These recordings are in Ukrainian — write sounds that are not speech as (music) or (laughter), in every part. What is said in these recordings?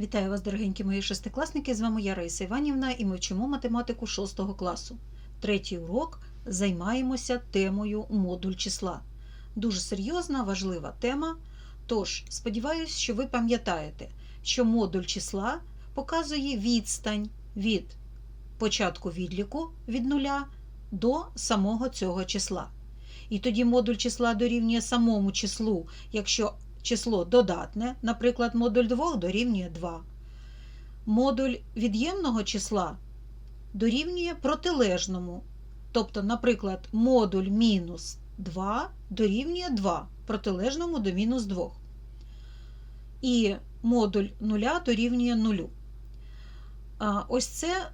Вітаю вас, дорогенькі мої шестикласники! З вами я Раїса Іванівна і ми вчимо математику 6 класу. Третій урок займаємося темою модуль числа. Дуже серйозна, важлива тема. Тож, сподіваюся, що ви пам'ятаєте, що модуль числа показує відстань від початку відліку від нуля до самого цього числа. І тоді модуль числа дорівнює самому числу, якщо число додатне, наприклад, модуль 2 дорівнює 2. Модуль від'ємного числа дорівнює протилежному. Тобто, наприклад, модуль мінус 2 дорівнює 2, протилежному до мінус 2. І модуль 0 дорівнює 0. Ось це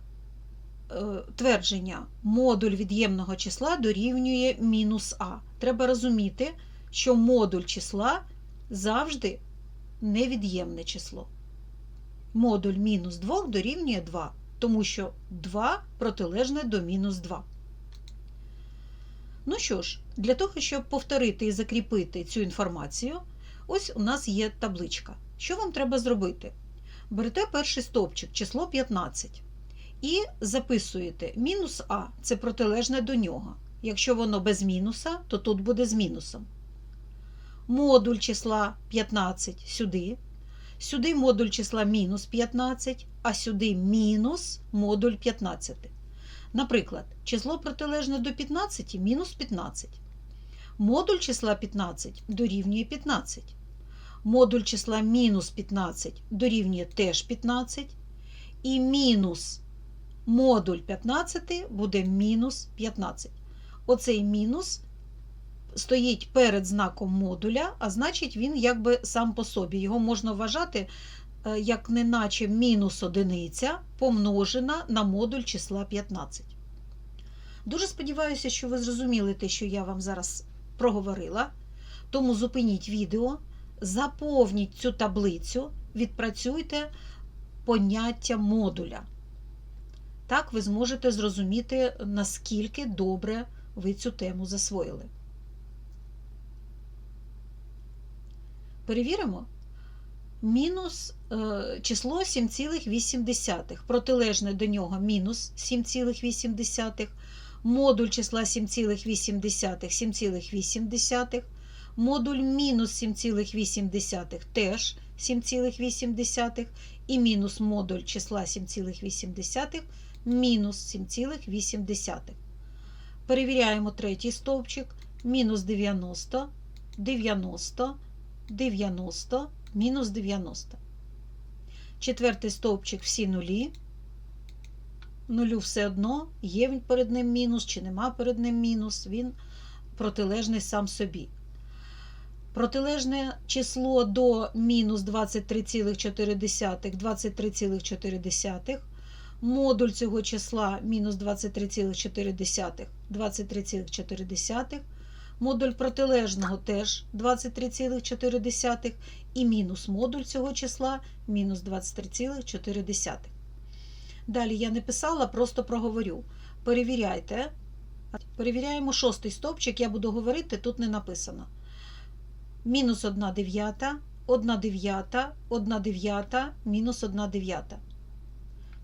е, твердження модуль від'ємного числа дорівнює мінус а. Треба розуміти, що модуль числа завжди невід'ємне число. Модуль мінус 2 дорівнює 2, тому що 2 протилежне до мінус 2. Ну що ж, для того, щоб повторити і закріпити цю інформацію, ось у нас є табличка. Що вам треба зробити? Берете перший стовпчик, число 15, і записуєте мінус а це протилежне до нього. Якщо воно без мінуса, то тут буде з мінусом модуль числа 15 сюди, сюди модуль числа мінус 15, а сюди мінус модуль 15. Наприклад, число протилежне до 15 мінус 15. Модуль числа 15 дорівнює 15. Модуль числа мінус 15 дорівнює теж 15. І мінус модуль 15 буде мінус 15. Оцей мінус стоїть перед знаком модуля, а значить, він якби сам по собі. Його можна вважати е, як неначе мінус одиниця помножена на модуль числа 15. Дуже сподіваюся, що ви зрозуміли те, що я вам зараз проговорила. Тому зупиніть відео, заповніть цю таблицю, відпрацюйте поняття модуля. Так ви зможете зрозуміти, наскільки добре ви цю тему засвоїли. Перевіримо. Мінус е, число 7,8. Протилежне до нього мінус 7,8. Модуль числа 7,8 7,8. Модуль мінус 7,8 теж 7,8. І мінус модуль числа 7,8 мінус 7,8. Перевіряємо третій стовпчик. Мінус 90, 90. 90 мінус 90. Четвертий стовпчик всі нулі. Нулю все одно, є перед ним мінус, чи нема перед ним мінус, він протилежний сам собі. Протилежне число до мінус 23,4, 23,4. Модуль цього числа мінус 23,4, 23,4 модуль протилежного теж 23,4 і мінус модуль цього числа мінус 23,4. Далі я не писала, просто проговорю. Перевіряйте. Перевіряємо шостий стовпчик, я буду говорити, тут не написано. Мінус 1 дев'ята, 1 дев'ята, 1 дев'ята, мінус 1 дев'ята.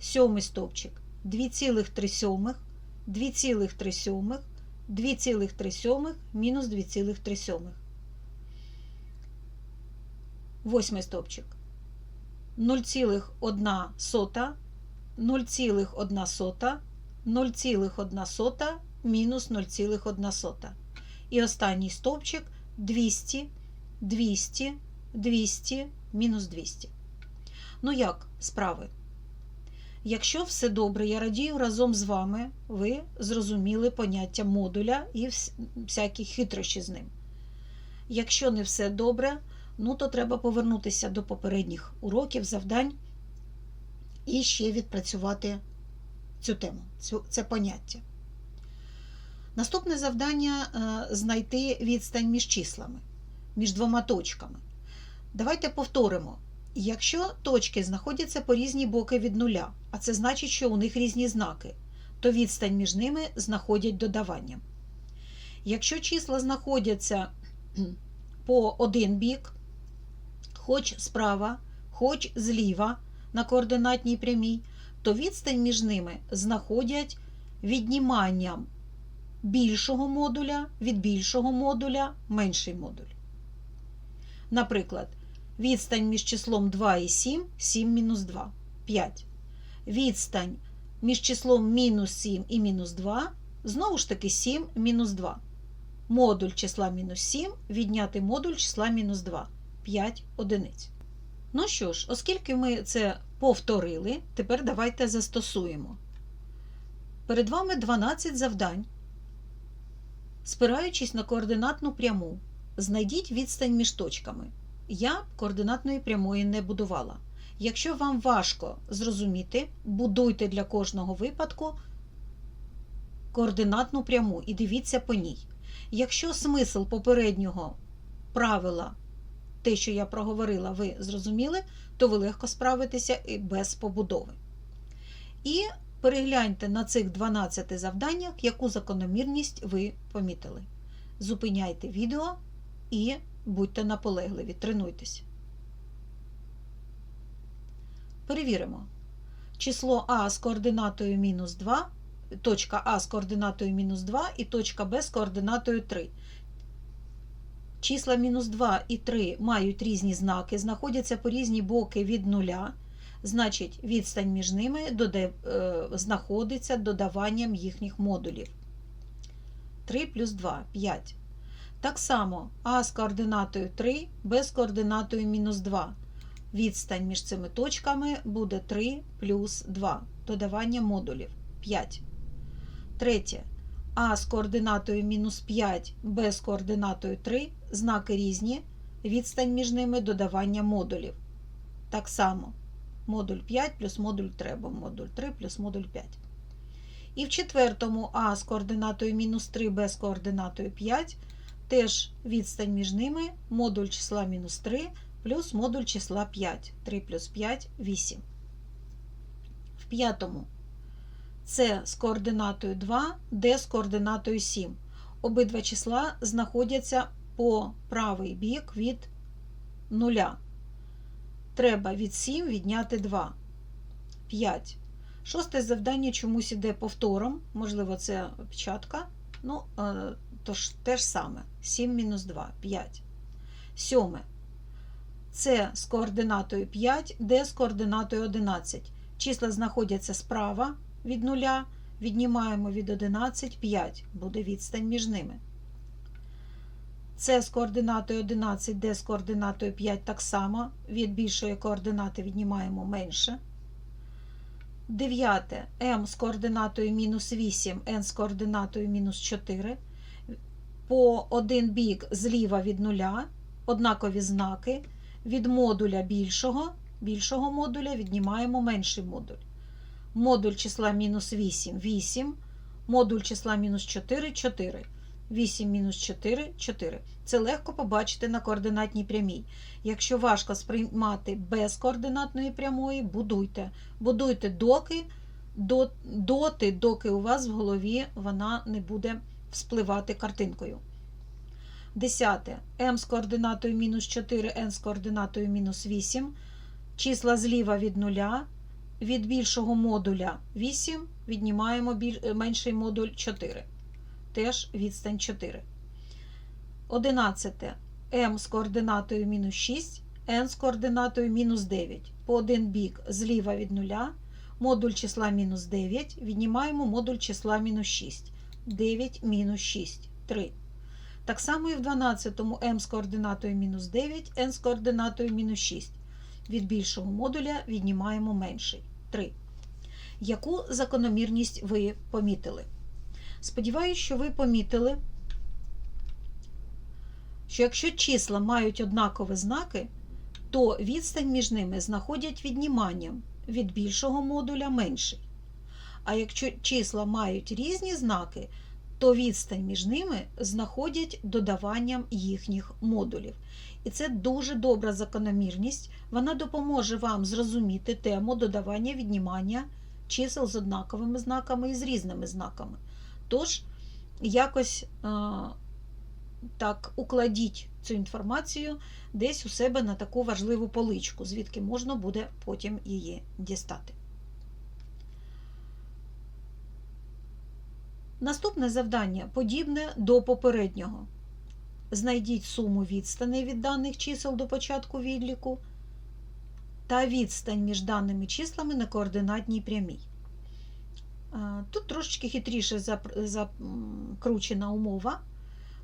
Сьомий стовпчик 2,3 сьомих, 2,3 сьомих, 2,3 мінус 2,3. Восьмий стовпчик. 0,1 сота, 0,1 сота, 0,1 сота, мінус 0,1 сота. І останній стовпчик 200, 200, 200, мінус 200. Ну як справи? Якщо все добре, я радію разом з вами, ви зрозуміли поняття модуля і всякі хитрощі з ним. Якщо не все добре, ну то треба повернутися до попередніх уроків, завдань і ще відпрацювати цю тему, це поняття. Наступне завдання знайти відстань між числами, між двома точками. Давайте повторимо. Якщо точки знаходяться по різні боки від нуля, а це значить, що у них різні знаки, то відстань між ними знаходять додаванням. Якщо числа знаходяться (clears throat) по один бік, хоч справа, хоч зліва, на координатній прямій, то відстань між ними знаходять відніманням більшого модуля від більшого модуля менший модуль. Наприклад, відстань між числом 2 і 7 7 мінус 2 5. Відстань між числом мінус 7 і мінус 2 знову ж таки 7 мінус 2. Модуль числа мінус 7 відняти модуль числа мінус 2 5 одиниць. Ну що ж, оскільки ми це повторили, тепер давайте застосуємо. Перед вами 12 завдань. Спираючись на координатну пряму, знайдіть відстань між точками. Я координатної прямої не будувала. Якщо вам важко зрозуміти, будуйте для кожного випадку координатну пряму і дивіться по ній. Якщо смисл попереднього правила, те, що я проговорила, ви зрозуміли, то ви легко справитеся і без побудови. І перегляньте на цих 12 завданнях, яку закономірність ви помітили. Зупиняйте відео і будьте наполегливі, тренуйтесь. Перевіримо. Число А з координатою мінус 2, точка А з координатою мінус 2 і точка Б з координатою 3. Числа мінус 2 і 3 мають різні знаки, знаходяться по різні боки від нуля. Значить, відстань між ними дода- е, знаходиться додаванням їхніх модулів. 3 плюс 2 5. Так само А з координатою 3, Б з координатою мінус 2. Відстань між цими точками буде 3 плюс 2. Додавання модулів 5. Третє. А з координатою мінус 5, Б з координатою 3, знаки різні, відстань між ними додавання модулів. Так само модуль 5 плюс модуль 3, або модуль 3 плюс модуль 5. І в четвертому А з координатою мінус 3, Б з координатою 5, теж відстань між ними модуль числа мінус 3 плюс модуль числа 5. 3 плюс 5 8. В п'ятому С з координатою 2, Д з координатою 7. Обидва числа знаходяться по правий бік від нуля. Треба від 7 відняти 2. 5. Шосте завдання чомусь іде повтором. Можливо, це печатка. Ну, е, тож те ж саме. 7 мінус 2 5. Сьоме. С з координатою 5, Д з координатою 11. Числа знаходяться справа від нуля. Віднімаємо від 11 5. Буде відстань між ними. С з координатою 11, Д з координатою 5 так само. Від більшої координати віднімаємо менше. Дев'яте М з координатою мінус 8, Н з координатою мінус 4. По один бік зліва від нуля, однакові знаки. Від модуля більшого, більшого модуля віднімаємо менший модуль. Модуль числа мінус 8 8, модуль числа мінус 4 4. 8 мінус 4 4. Це легко побачити на координатній прямій. Якщо важко сприймати без координатної прямої, будуйте. Будуйте доки, до, доти, доки у вас в голові вона не буде вспливати картинкою. Десяте. М з координатою мінус 4, N з координатою мінус 8. Числа зліва від нуля. Від більшого модуля 8 віднімаємо біль... менший модуль 4. Теж відстань 4. 11. М з координатою мінус 6, N з координатою мінус 9. По один бік зліва від нуля. Модуль числа мінус 9. Віднімаємо модуль числа мінус 6. 9 мінус 6 3. Так само і в 12 М з координатою мінус 9, N з координатою мінус 6. Від більшого модуля віднімаємо менший 3. Яку закономірність ви помітили? Сподіваюсь, що ви помітили, що якщо числа мають однакові знаки, то відстань між ними знаходять відніманням від більшого модуля менший. А якщо числа мають різні знаки, то відстань між ними знаходять додаванням їхніх модулів. І це дуже добра закономірність. Вона допоможе вам зрозуміти тему додавання віднімання чисел з однаковими знаками і з різними знаками. Тож, якось так укладіть цю інформацію десь у себе на таку важливу поличку, звідки можна буде потім її дістати. Наступне завдання подібне до попереднього. Знайдіть суму відстаней від даних чисел до початку відліку та відстань між даними числами на координатній прямій. Тут трошечки хитріше закручена умова.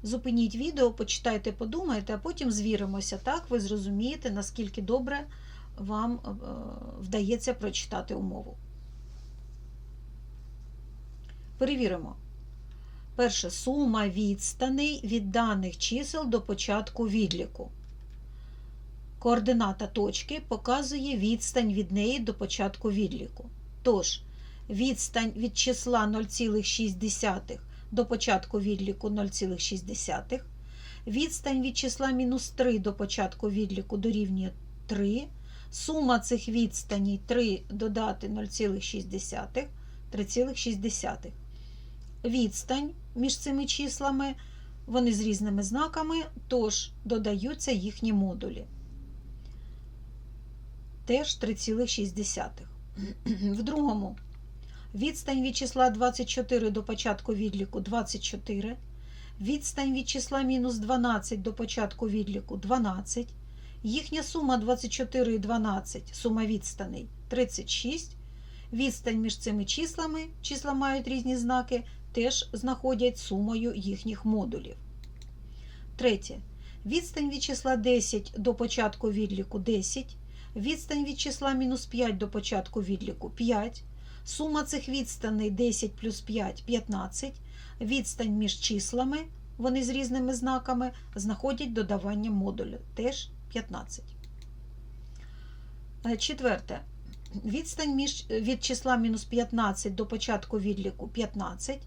Зупиніть відео, почитайте, подумайте, а потім звіримося. Так, ви зрозумієте, наскільки добре вам е, вдається прочитати умову. Перевіримо. Перше сума відстаней від даних чисел до початку відліку. Координата точки показує відстань від неї до початку відліку. Тож, відстань від числа 0,6 до початку відліку 0,6, відстань від числа мінус 3 до початку відліку дорівнює 3, сума цих відстаній 3 додати 0,6 3,6. Відстань між цими числами, вони з різними знаками, тож додаються їхні модулі. Теж 3,6. В другому. Відстань від числа 24 до початку відліку 24, відстань від числа мінус 12 до початку відліку 12, їхня сума 24 і 12, сума відстаней 36, відстань між цими числами, числа мають різні знаки, теж знаходять сумою їхніх модулів. Третє. Відстань від числа 10 до початку відліку 10, відстань від числа мінус 5 до початку відліку 5, сума цих відстаней 10 плюс 5 15, відстань між числами, вони з різними знаками, знаходять додавання модулю, теж 15. Е, Четверте. Відстань від числа мінус 15 до початку відліку 15,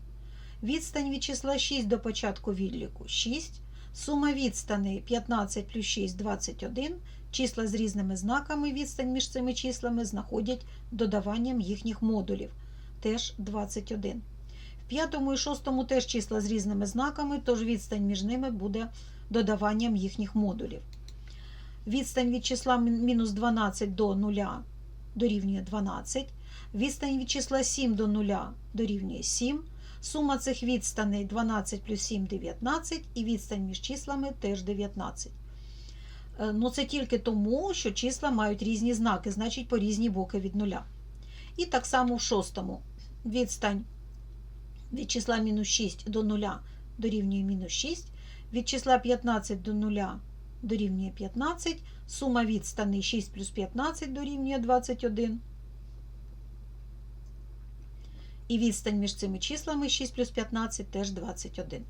відстань від числа 6 до початку відліку 6, сума відстаней 15 плюс 6 21, числа з різними знаками відстань між цими числами знаходять додаванням їхніх модулів, теж 21. В п'ятому і шостому теж числа з різними знаками, тож відстань між ними буде додаванням їхніх модулів. Відстань від числа мінус 12 до 0 дорівнює 12, відстань від числа 7 до 0 дорівнює 7, сума цих відстаней 12 плюс 7 19 і відстань між числами теж 19. Е, Ну, це тільки тому, що числа мають різні знаки, значить по різні боки від нуля. І так само в шостому відстань від числа мінус 6 до 0 дорівнює мінус 6, від числа 15 до 0 дорівнює 15, сума відстаней 6 плюс 15 дорівнює 21. І відстань між цими числами 6 плюс 15 теж 21.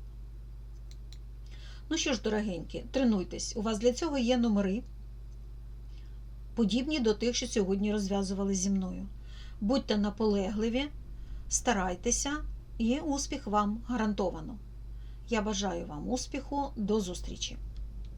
Ну що ж, дорогенькі, тренуйтесь. У вас для цього є номери, подібні до тих, що сьогодні розв'язували зі мною. Будьте наполегливі, старайтеся, і успіх вам гарантовано. Я бажаю вам успіху, до зустрічі!